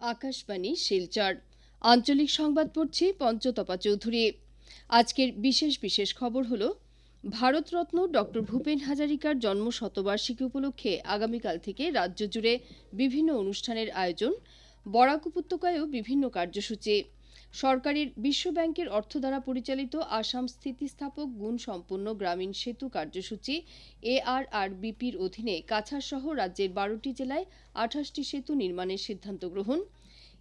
আকাশবাণী, শিলচর। আঞ্চলিক সংবাদ পড়ছি পঞ্চতপা চৌধুরী। আজকের বিশেষ বিশেষ খবর হলো, ভারতরত্ন ডক্টর ভূপেন হাজারিকার জন্ম শতবার্ষিকী উপলক্ষে আগামীকাল থেকে রাজ্য জুড়ে বিভিন্ন অনুষ্ঠানের আয়োজন, বরাক উপত্যকায়ও বিভিন্ন কার্যসূচি। সরকারের বিশ্ব ব্যাংকের অর্থ দ্বারা পরিচালিত আসাম স্থিতিস্থাপক গুণ সম্পন্ন গ্রামীণ সেতু কার্যসূচি, এআরআরবিপির অধীনে কাছাড় সহ রাজ্যের বারোটি জেলায় আঠাশটি সেতু নির্মাণের সিদ্ধান্ত গ্রহণ।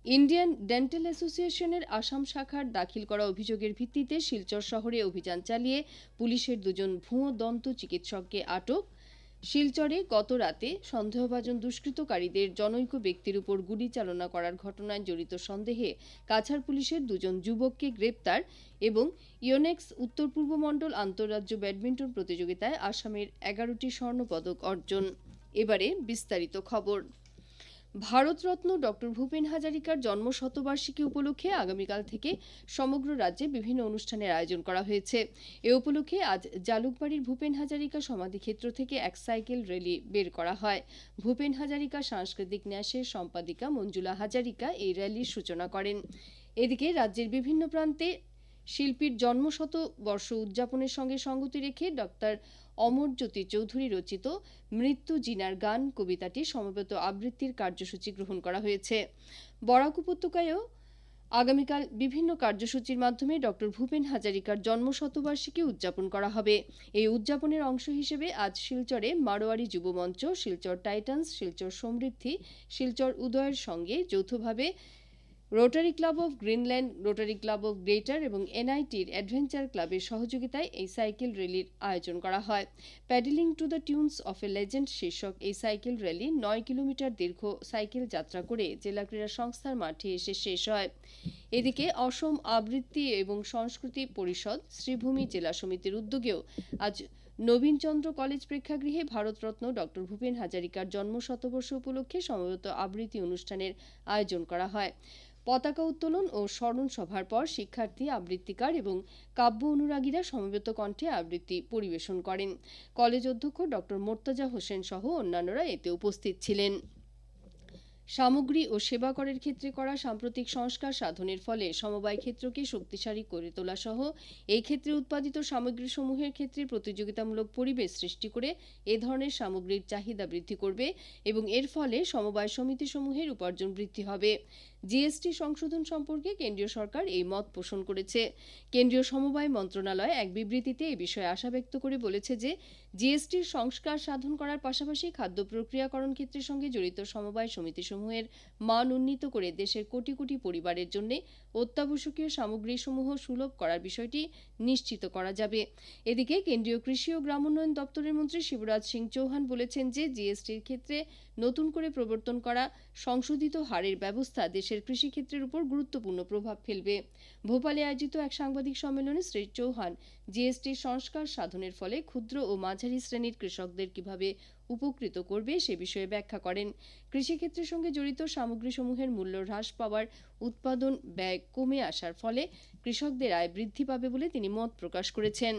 ইন্ডিয়ান ডেন্টাল অ্যাসোসিয়েশনের আসাম শাখার দাখিল করা অভিযোগের ভিত্তিতে শিলচর শহরে অভিযান চালিয়ে পুলিশের দুজন ভুয়ো দন্ত চিকিৎসককে আটক। শিলচরে গত রাতে সন্দেহভাজন দুষ্কৃতকারীদের জনৈক ব্যক্তির উপর গুলি চালনা করার ঘটনায় জড়িত সন্দেহে কাছাড় পুলিশের দুজন যুবককে গ্রেপ্তার এবং ইয়োনেক্স উত্তর পূর্ব মণ্ডল আন্তঃরাজ্য ব্যাডমিন্টন প্রতিযোগিতায় আসামের এগারোটি স্বর্ণপদক অর্জন। এবারে বিস্তারিত খবর। ভারতরত্ন ডক্টর ভূপেন হাজারিকার জন্ম শতবার্ষিকী উপলক্ষে আগামীকাল থেকে সমগ্র রাজ্যে বিভিন্ন অনুষ্ঠানের আয়োজন করা হয়েছে। এ উপলক্ষে আজ জালুকবাড়ির ভূপেন হাজারিকা সমাধিক্ষেত্র থেকে এক সাইকেল র্যালি বের করা হয়। ভূপেন হাজারিকা, সাংস্কৃতিক ন্যাসের সম্পাদিকা মঞ্জুলা হাজারিকা এই র্যালির সূচনা করেন। এদিকে রাজ্যের বিভিন্ন প্রান্তে শিল্পীর জন্মশত বর্ষ উদযাপনের সঙ্গে সঙ্গতি রেখে ডক্টর অমরজ্যোতি চৌধুরী রচিত মৃত্যু জিনার গান কবিতাটি সমবেত আবৃত্তির কার্যসূচি গ্রহণ করা হয়েছে। বরাক উপত্যকায়ও আগামীকাল বিভিন্ন কার্যসূচির মাধ্যমে ডক্টর ভূপেন হাজারিকার জন্ম শতবার্ষিকী উদযাপন করা হবে। এই উদযাপনের অংশ হিসেবে আজ শিলচরে মারোয়ারি যুবমঞ্চ শিলচর টাইটান্স, শিলচর সমৃদ্ধি, শিলচর উদয়ের সঙ্গে যৌথভাবে rotary club of Greenland, rotary club of greater এবং এনআইটির অ্যাডভেঞ্চার ক্লাবের সহযোগিতায় এই সাইকেল র্যালির আয়োজন করা হয়। Paddling to the tunes of a legend শীর্ষক এই সাইকেল র্যালি নয় কিলোমিটার দীর্ঘ সাইকেল যাত্রা করে জেলা ক্রীড়া সংস্থার মাঠে এসে শেষ হয়। এদিকে অসম আবৃত্তি এবং সংস্কৃতি পরিষদ শ্রীভূমি জেলা সমিতির উদ্যোগেও আজ নবীনচন্দ্র কলেজ প্রেক্ষাগৃহে ভারতরত্ন ডক্টর ভূপেন হাজারিকার জন্ম শতবর্ষ উপলক্ষে সমবেত আবৃত্তি অনুষ্ঠানের আয়োজন করা হয়। পতাকা উত্তোলন ও স্মরণ সভার পর শিক্ষার্থী আবৃত্তিকার এবং কাব্য অনুরাগীরা সমবেত কণ্ঠে আবৃত্তি পরিবেশন করেন। কলেজ অধ্যক্ষ ডক্টর মোর্তাজা হোসেন সহ অন্যান্যরা এতে উপস্থিত ছিলেন। সামগ্রী ও সেবা করের ক্ষেত্রে করা সাম্প্রতিক সংস্কার সাধনের ফলে সমবায় ক্ষেত্রকে শক্তিশালী করে তোলা সহ এই ক্ষেত্রে উৎপাদিত সামগ্রীসমূহের ক্ষেত্রে প্রতিযোগিতামূলক পরিবেশ সৃষ্টি করে এ ধরনের সামগ্রীর চাহিদা বৃদ্ধি করবে এবং এর ফলে সমবায় সমিতিসমূহের উপার্জন বৃদ্ধি হবে। জিএসটি সংশোধন সম্পর্কে কেন্দ্রীয় সরকার এই মত পোষণ করেছে। কেন্দ্রীয় সমবায় মন্ত্রণালয় এক বিবৃতিতে এ বিষয়ে আশা ব্যক্ত করে বলেছে যে, জিএসটির সংস্কার সাধন করার পাশাপাশি খাদ্য প্রক্রিয়াকরণ ক্ষেত্রের সঙ্গে জড়িত সমবায় সমিতিসমূহের মান উন্নীত করে দেশের কোটি কোটি পরিবারের জন্য অত্যাবশ্যকীয় সামগ্রীসমূহ সুলভ করার বিষয়টি নিশ্চিত করা যাবে। এদিকে কেন্দ্রীয় কৃষি ও গ্রামোন্নয়ন দপ্তরের মন্ত্রী শিবরাজ সিং চৌহান বলেছেন যে জিএসটির ক্ষেত্রে নতুন করে প্রবর্তন করা সংশোধিত হারের ব্যবস্থা দেশের কৃষিক্ষেত্রের উপর গুরুত্বপূর্ণ প্রভাব ফেলবে। ভোপালে আয়োজিত এক সাংবাদিক সম্মেলনে শ্রী চৌহান জিএসটির সংস্কার সাধনের ফলে ক্ষুদ্র ও মাঝারি শ্রেণির কৃষকদের কীভাবে উপকৃত করবে সে বিষয়ে ব্যাখ্যা করেন। কৃষিক্ষেত্রের সঙ্গে জড়িত সামগ্রীসমূহের মূল্য হ্রাস পাওয়ার উৎপাদন ব্যয় কমে আসার ফলে কৃষকদের আয় বৃদ্ধি পাবে বলে তিনি মত প্রকাশ করেছেন।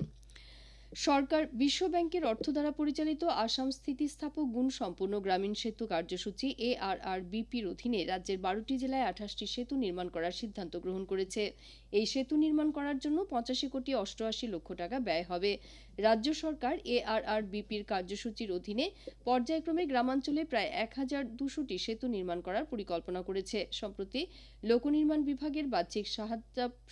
সরকার বিশ্ব ব্যাংকের অর্থ দ্বারা পরিচালিত আসাম স্থিতিস্থাপক গুণ সম্পূর্ণ গ্রামীণ সেতু কার্যসূচি এ আর আর বিপির অধীনে রাজ্যের বারোটি জেলায় আঠাশটি সেতু নির্মাণ করার সিদ্ধান্ত গ্রহণ করেছে। এই সেতু নির্মাণ করার জন্য পঁচাশি কোটি অষ্টআশি লক্ষ টাকা ব্যয় হবে। রাজ্য সরকার এআরআরবিপির কার্যসূচির অধীনে পর্যায়ক্রমে গ্রামাঞ্চলে প্রায় এক হাজার দুশোটি সেতু নির্মাণ করার পরিকল্পনা করেছে। সম্প্রতি লোকনির্মাণ বিভাগের বাহ্যিক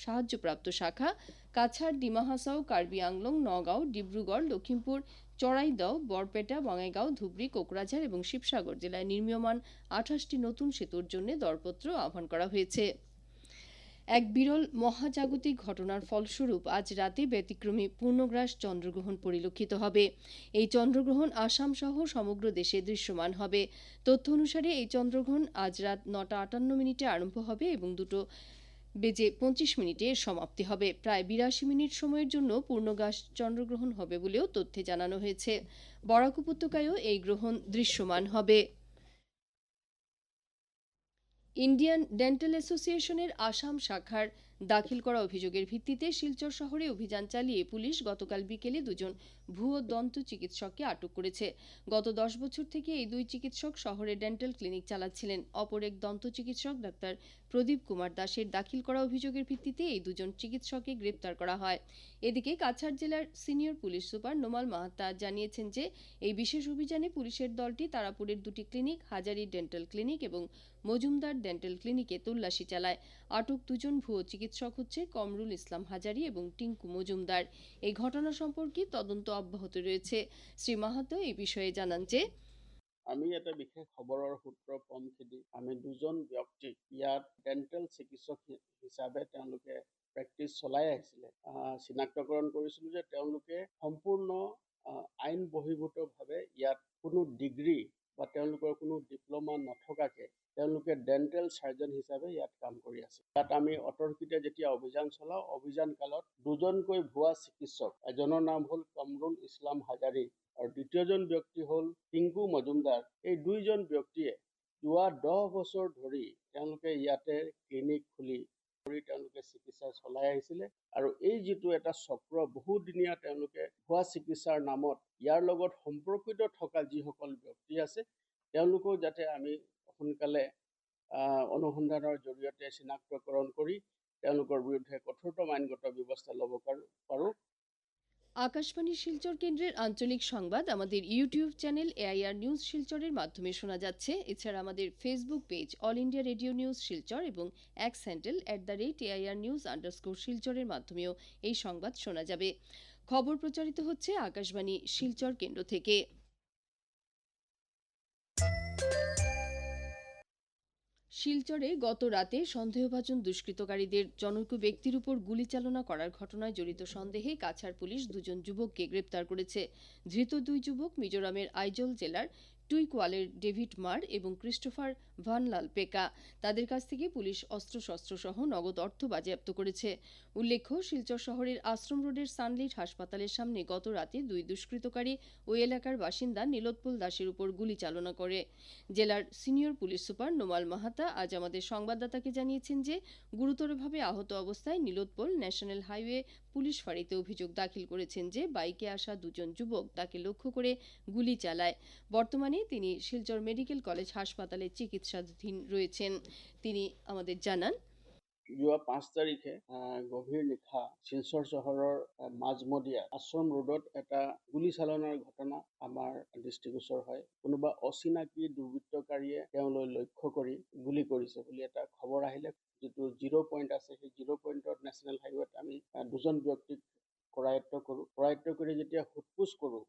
সাহায্যপ্রাপ্ত শাখা কাছাড় ডিমা হাসাও কার্বি আংলং, নগাঁও, ডিব্রুগড় লখিমপুর চড়াইদহ, বরপেটা বঙ্গাইগাঁও ধুবড়ী, কোকরাঝাড় এবং শিবসাগর জেলায় নির্মীয়মান আঠাশটি নতুন সেতুর জন্য দরপত্র আহ্বান করা হয়েছে। এক বিরল মহাজাগতিক ঘটনার ফলস্বরূপ আজ রাতে ব্যতিক্রমী পূর্ণগ্রাস চন্দ্রগ্রহণ পরিলক্ষিত হবে। এই চন্দ্রগ্রহণ আসাম সহ সমগ্র দেশে দৃশ্যমান হবে। তথ্য অনুসারে এই চন্দ্রগ্রহণ আজ রাত নটা আটান্ন মিনিটে আরম্ভ হবে এবং দুটো বেজে পঁচিশ মিনিটে সমাপ্তি হবে। প্রায় বিরাশি মিনিট সময়ের জন্য পূর্ণগ্রাস চন্দ্রগ্রহণ হবে বলেও তথ্যে জানানো হয়েছে। বরাক উপত্যকায়ও এই গ্রহণ দৃশ্যমান হবে। ইন্ডিয়ান ডেন্টাল অ্যাসোসিয়েশনের আসাম শাখার দাখিল করা অভিযোগের ভিত্তিতে শিলচর শহরে অভিযান চালিয়ে পুলিশ গতকাল বিকেলে দুজন ভুয়ো দন্ত চিকিৎসককে আটক করেছে। গত দশ বছর থেকে এই দুই চিকিৎসক শহরে ডেন্টাল ক্লিনিক চালাচ্ছিলেন। অপর এক দন্ত চিকিৎসক ডাক্তার প্রদীপ কুমার দাসের দাখিল করা অভিযোগের ভিত্তিতে এই দুজন চিকিৎসককে গ্রেপ্তার করা হয়। এদিকে কাছাড় জেলার senior police super Nomal Mahata জানিয়েছেন যে, এই বিশেষ অভিযানে পুলিশের দলটি তারাপুরের দুটি ক্লিনিক, হাজারি ডেন্টাল ক্লিনিক এবং মজুমদার ডেন্টাল ক্লিনিকে তল্লাশি চালায়। আটক দুজন ভুয়ো চিকিৎসক হচ্ছে কমরুল ইসলাম হাজারি এবং টিঙ্কু মজুমদার। এই ঘটনা সম্পর্কে তদন্ত অব্যাহত রয়েছে। শ্রী মাহাতো এই বিষয়ে জানান যে আমি এটা বিশেষ খবৰৰ সূত্ৰ পম খেদি আমি দুজন ব্যক্তিক ইয়াত ডেণ্টেল চিকিৎসক হিচাপে তেওঁলোকে প্ৰেক্টিচ চলাই আহিছিলে। আহ, চিনাক্তকৰণ কৰিছিলোঁ যে তেওঁলোকে সম্পূৰ্ণ আইন বহিৰ্ভূতভাৱে ইয়াত কোনো ডিগ্ৰী বা তেওঁলোকৰ কোনো ডিপ্ল'মা নথকাকে তেওঁলোকে ডেণ্টেল চাৰ্জন হিচাপে ইয়াত কাম কৰি আছে। ইয়াত আমি অতৰ্কিতে যেতিয়া অভিযান চলাওঁ অভিযান কালত দুজনকৈ ভুৱা চিকিৎসক এজনৰ নাম হ'ল কমৰুল ইছলাম হাজাৰী আৰু দ্বিতীয়জন ব্যক্তি হ'ল টিংকু মজুমদাৰ। এই দুইজন ব্যক্তিয়ে যোৱা দহ বছৰ ধৰি তেওঁলোকে ইয়াতে ক্লিনিক খুলি কৰি তেওঁলোকে চিকিৎসা চলাই আহিছিলে আৰু এই যিটো এটা চক্ৰ বহুদিনীয়া তেওঁলোকে ভুৱা চিকিৎসাৰ নামত ইয়াৰ লগত সম্পৰ্কিত থকা যিসকল ব্যক্তি আছে তেওঁলোকো যাতে আমি সোনকালে অনুসন্ধানৰ জৰিয়তে চিনাক্তকৰণ কৰি তেওঁলোকৰ বিৰুদ্ধে কঠোৰতম আইনগত ব্যৱস্থা ল'ব পাৰো- আকাশবাণী শিলচর কেন্দ্রের আঞ্চলিক সংবাদ, আমাদের ইউটিউব চ্যানেল এআইআর নিউজ শিলচরের মাধ্যমে শোনা যাচ্ছে। এছাড়া আমাদের Facebook page All India Radio news Silchar এবং X handle at the rate AIR news underscore শিলচরের মাধ্যমেও এই সংবাদ শোনা যাবে। খবর প্রচারিত হচ্ছে আকাশবাণী শিলচর কেন্দ্র থেকে। শিলচরে গত রাতে সন্দেহভাজন দুষ্কৃতকারীদের জনৈক ব্যক্তির উপর গুলি চালনা করার ঘটনায় জড়িত সন্দেহে কাছাড় পুলিশ দুজন যুবককে গ্রেপ্তার করেছে। ধৃত দুই যুবক মিজোরামের আইজল জেলার টুইকওয়ালের ডেভিড মার এবং ক্রিস্টোফার ভানলাল পেকা। তাদের কাছ থেকে পুলিশ অস্ত্রশস্ত্র সহ নগদ অর্থ বাজেয়াপ্ত করেছে। উল্লেখ্য, শিলচর শহরের আশ্রম রোডের সানলিট হাসপাতালের সামনে গত রাতে দুই দুষ্কৃতকারী ওই এলাকার বাসিন্দা নীলোৎপল দাসের উপর গুলি চালনা করে। জেলার senior police super Nomal Mahata আজ আমাদের সংবাদদাতাকে জানিয়েছেন যে, গুরুতরভাবে আহত অবস্থায় নীলোৎপল ন্যাশনাল হাইওয়ে পুলিশ ফাঁড়িতে অভিযোগ দাখিল করেছেন যে বাইকে আসা দুজন যুবক তাকে লক্ষ্য করে গুলি চালায়। বর্তমানে তিনি শিলচর মেডিকেল কলেজ হাসপাতালে চিকিৎসাধীন রয়েছেন। তিনি আমাদের জানান যোৱা পাঁচ তাৰিখে গভীৰ নিশা শিলচৰ চহৰৰ আহ, মাজমজিয়া আশ্ৰম ৰোডত এটা গুলীচালনাৰ ঘটনা আমাৰ দৃষ্টিগোচৰ হয়। কোনোবা অচিনাকি দুৰ্বৃত্তকাৰীয়ে তেওঁলৈ লক্ষ্য কৰি গুলী কৰিছে বুলি এটা খবৰ আহিলে যিটো জিৰ' পইণ্ট আছে সেই জিৰ' পইণ্টত নেশ্যনেল হাইৱেত আমি দুজন ব্যক্তিক কৰায়ত্ব কৰোঁ। কৰায়ত্ব কৰি যেতিয়া সোধপোছ কৰোঁ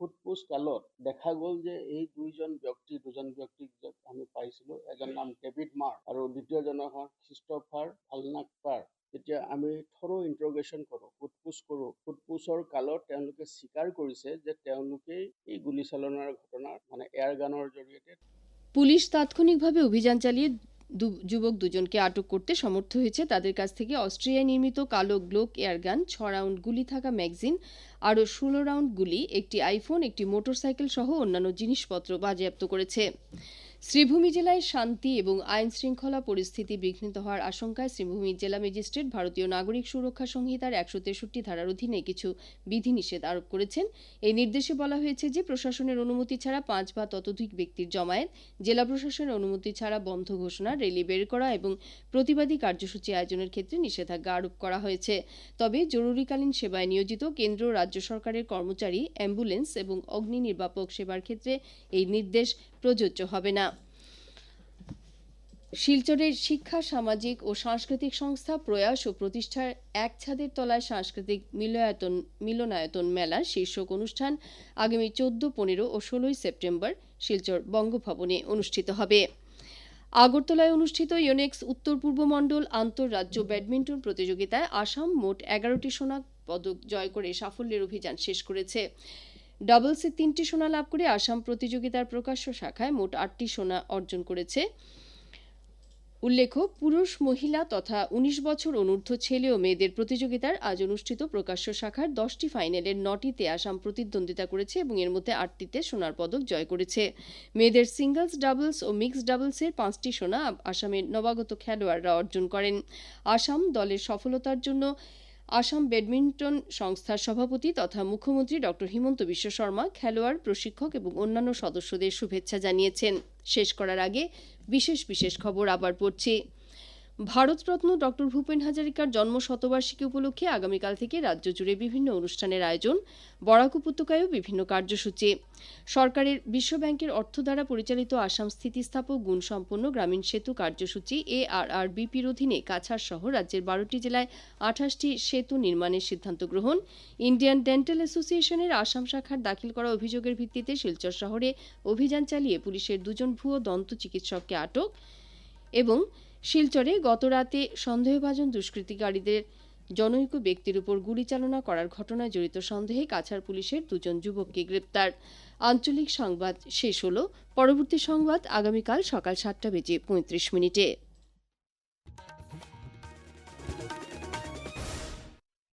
সোধপোছ কালত দেখা গ'ল যে এই দুইজন ব্যক্তি, দুজন ব্যক্তিক আমি পাইছিলোঁ, এজন নাম ডেভিড মাৰ আৰু দ্বিতীয়জনৰ হ'ল খ্ৰীষ্টফাৰ ভালনাক্কাৰ যেতিয়া আমি থৰো ইণ্টাৰগেশ্যন কৰোঁ সোধপোছ কৰোঁ। সোধপোছৰ কালত তেওঁলোকে স্বীকাৰ কৰিছে যে তেওঁলোকেই এই গুলীচালনাৰ ঘটনাৰ মানে এয়াৰ গানৰ জৰিয়তে পুলিশ তাৎক্ষণিকভাবে অভিযান চালিয়ে যুবক দুজনকে আটক করতে সমর্থ হয়েছে। তাদের কাছ থেকে অস্ট্রিয়ায় নির্মিত কালো গ্লোক এয়ারগান ছ রাউন্ড গুলি থাকা ম্যাগজিন, আরও ষোলো রাউন্ড গুলি, একটি আইফোন, একটি মোটরসাইকেল সহ অন্যান্য জিনিসপত্র বাজেয়াপ্ত করেছে। শ্রীভূমি জেলায় শান্তি এবং আইন শৃঙ্খলা পরিস্থিতি বিঘ্নিত হওয়ার আশঙ্কায় শ্রীভূমি জেলা ম্যাজিস্ট্রেট ভারতীয় নাগরিক সুরক্ষা সংহিতার একশো তেষট্টি ধারার অধীনে কিছু বিধিনিষেধ আরোপ করেছেন। এই নির্দেশে বলা হয়েছে যে, প্রশাসনের অনুমতি ছাড়া পাঁচ বা ততোধিক ব্যক্তির জমায়েত, জেলা প্রশাসনের অনুমতি ছাড়া বন্ধ ঘোষণা, র্যালি বের করা এবং প্রতিবাদী কার্যসূচি আয়োজনের ক্ষেত্রে নিষেধাজ্ঞা আরোপ করা হয়েছে। তবে জরুরিকালীন সেবায় নিয়োজিত কেন্দ্র রাজ্য সরকারের কর্মচারী, অ্যাম্বুলেন্স এবং অগ্নি নির্বাপক সেবার ক্ষেত্রে এই নির্দেশ প্রযোজ্য হবে না। শিলচরের শিক্ষা, সামাজিক ও সাংস্কৃতিক সংস্থা প্রয়াস ও প্রতিষ্ঠার এক ছাদের তলায় সাংস্কৃতিক মিলনায়তন মিলনায়তন মেলার শীর্ষক অনুষ্ঠান আগামী চোদ্দ, পনেরো ও ষোলোই সেপ্টেম্বর শিলচর বঙ্গভবনে অনুষ্ঠিত হবে। আগরতলায় অনুষ্ঠিত ইউনেক্স উত্তর পূর্ব মণ্ডল আন্তঃরাজ্য ব্যাডমিন্টন প্রতিযোগিতায় আসাম মোট এগারোটি সোনা পদক জয় করে সাফল্যের অভিযান শেষ করেছে। ডাবলসে তিনটি সোনা লাভ করে আসাম প্রতিযোগিতার প্রকাশ্য শাখায় মোট আটটি সোনা অর্জন করেছে। উল্লেখ্য, পুরুষ, মহিলা তথা উনিশ বছর অনূর্ধ্ব ছেলে ও মেয়েদের প্রতিযোগিতার আজ অনুষ্ঠিত প্রকাশ্য শাখার দশটি ফাইনালের নটিতে আসাম প্রতিদ্বন্দ্বিতা করেছে এবং এর মধ্যে আটটিতে সোনার পদক জয় করেছে। মেয়েদের সিঙ্গলস, ডাবলস ও মিক্সড ডাবলসের পাঁচটি সোনা আসামের নবাগত খেলোয়াড়রা অর্জন করেন। আসাম দলের সফলতার জন্য আসাম ব্যাডমিন্টন সংস্থার সভাপতি তথা মুখ্যমন্ত্রী ডক্টর হিমন্ত বিশ্ব শর্মা, খেলোয়াড়, প্রশিক্ষক এবং অন্যান্য সদস্যদের শুভেচ্ছা জানিয়েছেন। শেষ করার আগে বিশেষ বিশেষ খবর আবার পড়ছি। ভারতরত্ন ডক্টর ভূপেন হাজারিকার জন্ম শতবার্ষিকী উপলক্ষে আগামীকাল থেকে রাজ্য জুড়ে বিভিন্ন অনুষ্ঠানের আয়োজন, বরাক উপত্যকায়ও বিভিন্ন কার্যসূচি। সরকারের বিশ্বব্যাংকের অর্থ দ্বারা পরিচালিত আসাম স্থিতিস্থাপক গুণসম্পন্ন গ্রামীণ সেতু কার্যসূচি এ আর আর বিপির অধীনে কাছাড় সহ রাজ্যের বারোটি জেলায় আঠাশটি সেতু নির্মাণের সিদ্ধান্ত গ্রহণ। ইন্ডিয়ান ডেন্টাল অ্যাসোসিয়েশনের আসাম শাখার দাখিল করা অভিযোগের ভিত্তিতে শিলচর শহরে অভিযান চালিয়ে পুলিশের দুজন ভুয়ো দন্ত চিকিৎসককে আটক এবং শিলচরে গতরাতে সন্দেহভাজন দুষ্কৃতিকারীদের জনৈক ব্যক্তির উপর গুলি চালনা করার ঘটনায় জড়িত সন্দেহে কাছাড় পুলিশের দুজন যুবককে গ্রেপ্তার। আঞ্চলিক সংবাদ শেষ হল। পরবর্তী সংবাদ আগামীকাল সকাল সাতটা বেজে পঁয়ত্রিশ মিনিটে।